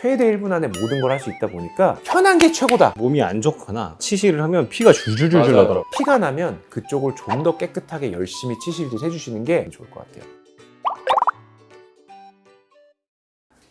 최대 1분 안에 모든 걸 할 수 있다 보니까 편한 게 최고다. 몸이 안 좋거나 치실을 하면 피가 줄줄줄줄 맞아요. 나더라고. 피가 나면 그쪽을 좀 더 깨끗하게 열심히 치실질 해주시는 게 좋을 것 같아요.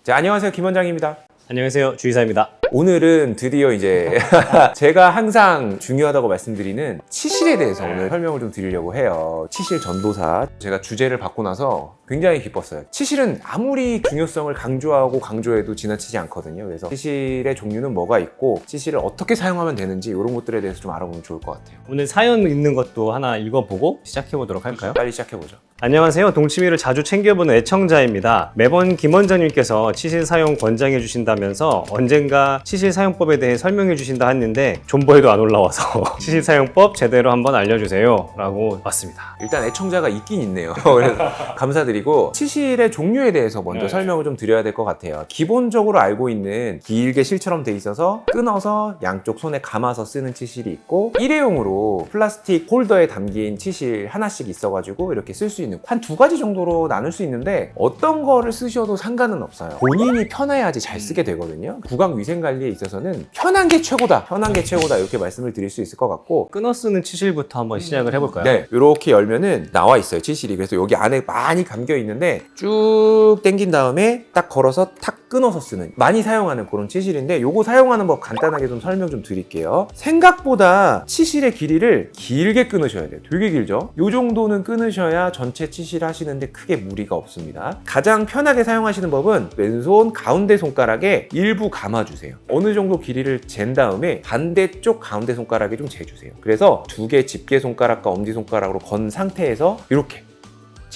자, 안녕하세요. 김 원장입니다. 안녕하세요. 주의사입니다. 오늘은 드디어 이제 제가 항상 중요하다고 말씀드리는 치실에 대해서 오늘 설명을 좀 드리려고 해요. 치실 전도사. 제가 주제를 받고 나서 굉장히 기뻤어요. 치실은 아무리 중요성을 강조하고 강조해도 지나치지 않거든요. 그래서 치실의 종류는 뭐가 있고 치실을 어떻게 사용하면 되는지 이런 것들에 대해서 좀 알아보면 좋을 것 같아요. 오늘 사연 있는 것도 하나 읽어보고 시작해보도록 할까요? 빨리 시작해보죠. 안녕하세요. 동치미를 자주 챙겨보는 애청자입니다. 매번 김 원장님께서 치실 사용 권장해 주신다면서 언젠가 치실 사용법에 대해 설명해 주신다 했는데 존버에도 안 올라와서 치실 사용법 제대로 한번 알려주세요. 라고 왔습니다. 일단 애청자가 있긴 있네요. 그래서 감사드리고 치실의 종류에 대해서 먼저 네. 설명을 좀 드려야 될 것 같아요. 기본적으로 알고 있는 길게 실처럼 돼 있어서 끊어서 양쪽 손에 감아서 쓰는 치실이 있고 일회용으로 플라스틱 홀더에 담긴 치실 하나씩 있어가지고 이렇게 쓸 수 있는 한 두 가지 정도로 나눌 수 있는데 어떤 거를 쓰셔도 상관은 없어요. 본인이 편해야지 잘 쓰게 되거든요. 구강 위생 관리에 있어서는 편한 게 최고다. 편한 게 최고다. 이렇게 말씀을 드릴 수 있을 것 같고 끊어 쓰는 치실부터 한번 시작을 해볼까요? 네, 이렇게 열면은 나와 있어요 치실이. 그래서 여기 안에 많이 감겨 있는데 쭉 당긴 다음에 딱 걸어서 탁 끊어서 쓰는 많이 사용하는 그런 치실인데 요거 사용하는 법 간단하게 좀 설명 좀 드릴게요. 생각보다 치실의 길이를 길게 끊으셔야 돼요. 되게 길죠? 요 정도는 끊으셔야 전체 치실 하시는데 크게 무리가 없습니다. 가장 편하게 사용하시는 법은 왼손 가운데 손가락에 일부 감아주세요. 어느 정도 길이를 잰 다음에 반대쪽 가운데 손가락에 좀 재주세요. 그래서 두 개 집게 손가락과 엄지 손가락으로 건 상태에서 이렇게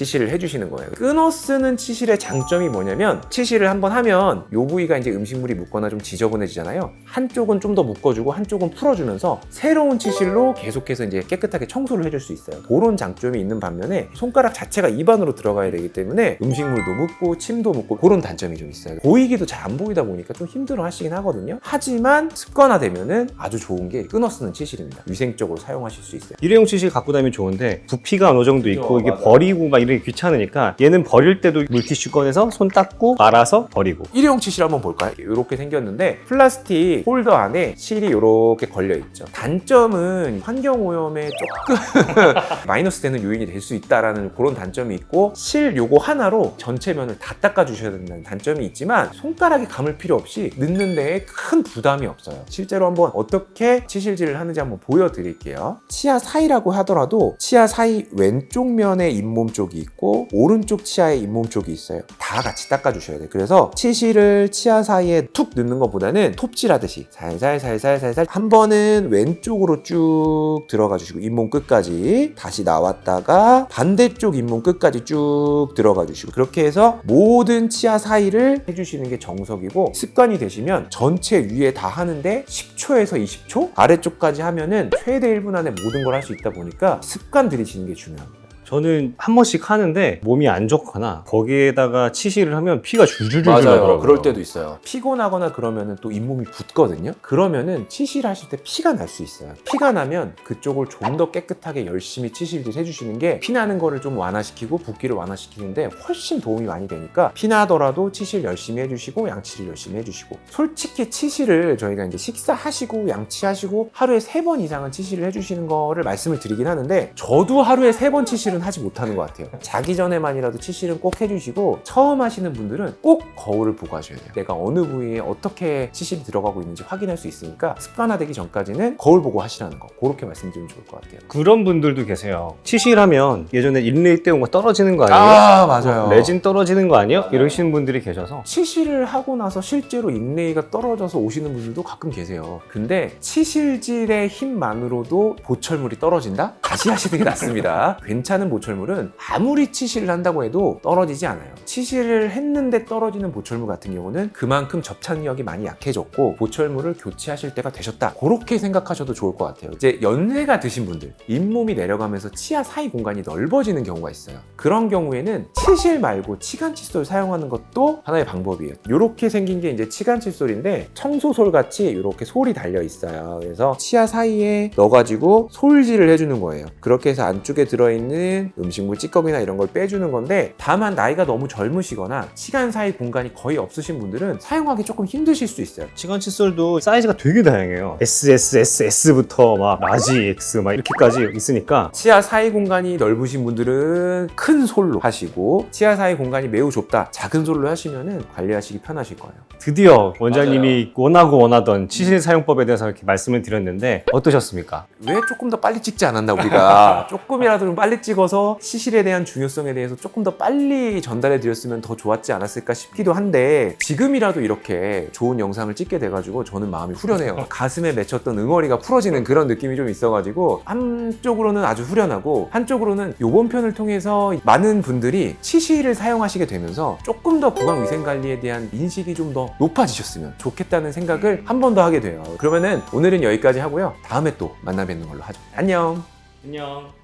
치실을 해주시는 거예요. 끊어 쓰는 치실의 장점이 뭐냐면 치실을 한번 하면 요 부위가 이제 음식물이 묻거나 좀 지저분해지잖아요. 한쪽은 좀 더 묶어주고 한쪽은 풀어주면서 새로운 치실로 계속해서 이제 깨끗하게 청소를 해줄 수 있어요. 그런 장점이 있는 반면에 손가락 자체가 입안으로 들어가야 되기 때문에 음식물도 묻고 침도 묻고 그런 단점이 좀 있어요. 보이기도 잘 안 보이다 보니까 좀 힘들어 하시긴 하거든요. 하지만 습관화되면은 아주 좋은 게 끊어 쓰는 치실입니다. 위생적으로 사용하실 수 있어요. 일회용 치실 갖고 다니면 좋은데 부피가 어느 정도 있고 어, 이게. 버리고 막 이 렇게 귀찮으니까 얘는 버릴 때도 물티슈 꺼내서 손 닦고 말아서 버리고 일회용 치실 한번 볼까요? 이렇게 생겼는데 플라스틱 홀더 안에 실이 이렇게 걸려 있죠. 단점은 환경 오염에 조금 마이너스 되는 요인이 될 수 있다라는 그런 단점이 있고 실 요거 하나로 전체 면을 다 닦아 주셔야 된다는 단점이 있지만 손가락에 감을 필요 없이 넣는 데에 큰 부담이 없어요. 실제로 한번 어떻게 치실질을 하는지 한번 보여드릴게요. 치아 사이라고 하더라도 치아 사이 왼쪽 면에 잇몸 쪽이 있고 오른쪽 치아에 잇몸 쪽이 있어요. 다 같이 닦아 주셔야 돼요. 그래서 치실을 치아 사이에 툭 넣는 것보다는 톱질하듯이 살살 살살 살살 한 번은 왼쪽으로 쭉 들어가 주시고 잇몸 끝까지 다시 나왔다가 반대쪽 잇몸 끝까지 쭉 들어가 주시고 그렇게 해서 모든 치아 사이를 해주시는 게 정석이고 습관이 되시면 전체 위에 다 하는데 10초에서 20초 아래쪽까지 하면은 최대 1분 안에 모든 걸 할 수 있다 보니까 습관 들이시는 게 중요합니다. 저는 한 번씩 하는데 몸이 안 좋거나 거기에다가 치실을 하면 피가 줄줄줄 나더라고요. 그럴 때도 있어요. 피곤하거나 그러면은 또 잇몸이 붓거든요. 그러면은 치실 하실 때 피가 날 수 있어요. 피가 나면 그쪽을 좀 더 깨끗하게 열심히 치실질 해주시는 게 피나는 거를 좀 완화시키고 붓기를 완화시키는데 훨씬 도움이 많이 되니까 피나더라도 치실 열심히 해주시고 양치를 열심히 해주시고 솔직히 치실을 저희가 이제 식사하시고 양치하시고 하루에 세 번 이상은 치실을 해주시는 거를 말씀을 드리긴 하는데 저도 하루에 세 번 치실은 하지 못하는 것 같아요. 자기 전에만이라도 치실은 꼭 해주시고 처음 하시는 분들은 꼭 거울을 보고 하셔야 돼요. 내가 어느 부위에 어떻게 치실이 들어가고 있는지 확인할 수 있으니까 습관화되기 전까지는 거울 보고 하시라는 거 그렇게 말씀드리면 좋을 것 같아요. 그런 분들도 계세요. 치실하면 예전에 일레이 때온 거 떨어지는 거 아니에요? 아 맞아요. 레진 떨어지는 거 아니에요? 이러시는 분들이 계셔서 치실을 하고 나서 실제로 인레이가 떨어져서 오시는 분들도 가끔 계세요. 근데 치실질의 힘만으로도 보철물이 떨어진다? 다시 하시는 게 낫습니다. 괜찮은 보철물은 아무리 치실을 한다고 해도 떨어지지 않아요. 치실을 했는데 떨어지는 보철물 같은 경우는 그만큼 접착력이 많이 약해졌고 보철물을 교체하실 때가 되셨다. 그렇게 생각하셔도 좋을 것 같아요. 이제 연세가 드신 분들, 잇몸이 내려가면서 치아 사이 공간이 넓어지는 경우가 있어요. 그런 경우에는 치실 말고 치간 칫솔 사용하는 것도 하나의 방법이에요. 이렇게 생긴 게 이제 치간 칫솔인데 청소솔 같이 이렇게 솔이 달려 있어요. 그래서 치아 사이에 넣어가지고 솔질을 해주는 거예요. 그렇게 해서 안쪽에 들어있는 있는 음식물 찌꺼기나 이런 걸 빼주는 건데 다만 나이가 너무 젊으시거나 시간 사이 공간이 거의 없으신 분들은 사용하기 조금 힘드실 수 있어요. 시간 칫솔도 사이즈가 되게 다양해요. SSSS부터 막 라지 X 막 이렇게까지 있으니까 치아 사이 공간이 넓으신 분들은 큰 솔로 하시고 치아 사이 공간이 매우 좁다 작은 솔로 하시면은 관리하시기 편하실 거예요. 드디어 원장님이 원하고 원하던 치실 사용법에 대해서 이렇게 말씀을 드렸는데 어떠셨습니까? 왜 조금 더 빨리 찍지 않았나 우리가 조금이라도 좀 빨리 찍 어서 시실에 대한 중요성에 대해서 조금 더 빨리 전달해 드렸으면 더 좋았지 않았을까 싶기도 한데 지금이라도 이렇게 좋은 영상을 찍게 돼가지고 저는 마음이 후련해요. 가슴에 맺혔던 응어리가 풀어지는 그런 느낌이 좀 있어가지고 한쪽으로는 아주 후련하고 한쪽으로는 요번 편을 통해서 많은 분들이 치실을 사용하시게 되면서 조금 더 구강 위생 관리에 대한 인식이 좀 더 높아지셨으면 좋겠다는 생각을 한 번 더 하게 돼요. 그러면은 오늘은 여기까지 하고요. 다음에 또 만나 뵙는 걸로 하죠. 안녕! 안녕.